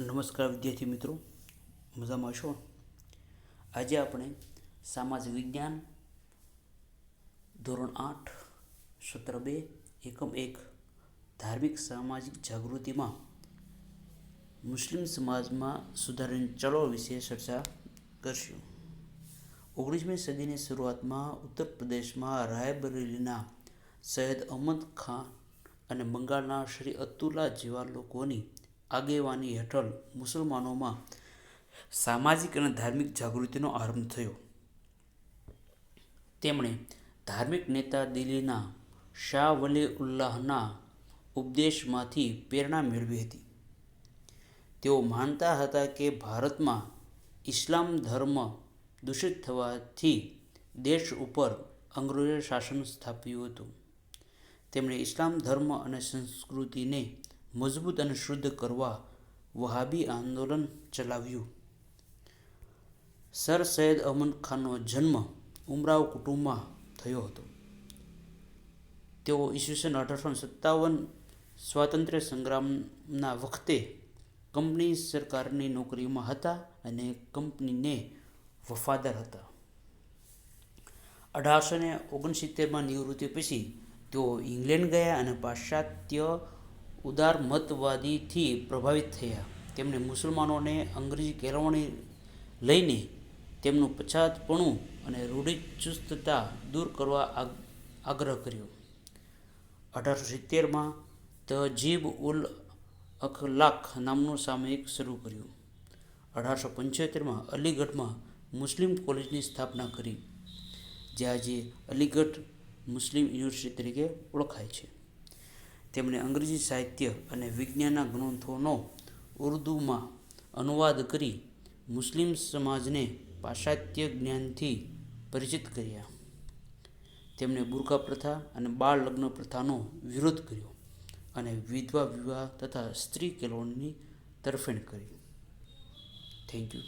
નમસ્કાર વિદ્યાર્થી મિત્રો, મજામાં છો? આજે આપણે સામાજિક વિજ્ઞાન ધોરણ આઠ, સત્ર બે, એકમ એક, ધાર્મિક સામાજિક જાગૃતિમાં મુસ્લિમ સમાજમાં સુધારાની ચળવળ વિશે ચર્ચા કરશું. ઓગણીસમી સદીની શરૂઆતમાં ઉત્તર પ્રદેશમાં રાયબરેલીના સૈયદ અહમદ ખાન અને બંગાળના શ્રી અતુલ્લા જેવા લોકોની આગેવાની હેઠળ મુસલમાનોમાં સામાજિક અને ધાર્મિક જાગૃતિનો આરંભ થયો. તેમણે ધાર્મિક નેતા દિલ્હીના શાહ વલી ઉલ્લાહના ઉપદેશમાંથી પ્રેરણા મેળવી હતી. તેઓ માનતા હતા કે ભારતમાં ઇસ્લામ ધર્મ દૂષિત થવાથી દેશ ઉપર અંગ્રેજો શાસન સ્થાપ્યું હતું. તેમણે ઇસ્લામ ધર્મ અને સંસ્કૃતિને મજબૂત અને શુદ્ધ કરવા વહાબી આંદોલન ચલાવ્યું. સર સૈયદ અહમદ ખાનનો જન્મ ઉમરાવ કુટુંબમાં થયો હતો. તેઓ ઈસવીસન અઢારસો સત્તાવન સ્વાતંત્ર્ય સંગ્રામના વખતે કંપની સરકારની નોકરીમાં હતા અને કંપનીને વફાદાર હતા. અઢારસો ને ઓગણસિત્તેરમાં નિવૃત્તિ પછી તેઓ ઇંગ્લેન્ડ ગયા અને પાશ્ચાત્ય ઉદારમતવાદીથી પ્રભાવિત થયા. તેમણે મુસલમાનોને અંગ્રેજી કેળવણી લઈને તેમનું પછાતપણું અને રૂઢિચુસ્તતા દૂર કરવા આગ્રહ કર્યો. અઢારસો સિત્તેરમાં તહજીબ ઉલ અખલાક નામનું સામયિક શરૂ કર્યું. અઢારસો પંચોતેરમાં અલીગઢમાં મુસ્લિમ કોલેજની સ્થાપના કરી, જે આજે અલીગઢ મુસ્લિમ યુનિવર્સિટી તરીકે ઓળખાય છે. તેમણે અંગ્રેજી સાહિત્ય અને વિજ્ઞાનના ગ્રંથોનો ઉર્દૂમાં અનુવાદ કરી મુસ્લિમ સમાજને પાશ્ચાત્ય જ્ઞાનથી પરિચિત કર્યા. તેમણે બુરકા પ્રથા અને બાળ લગ્ન પ્રથાનો વિરોધ કર્યો અને વિધવા વિવાહ તથા સ્ત્રી કેળવણીની તરફેણ કરી. Thank you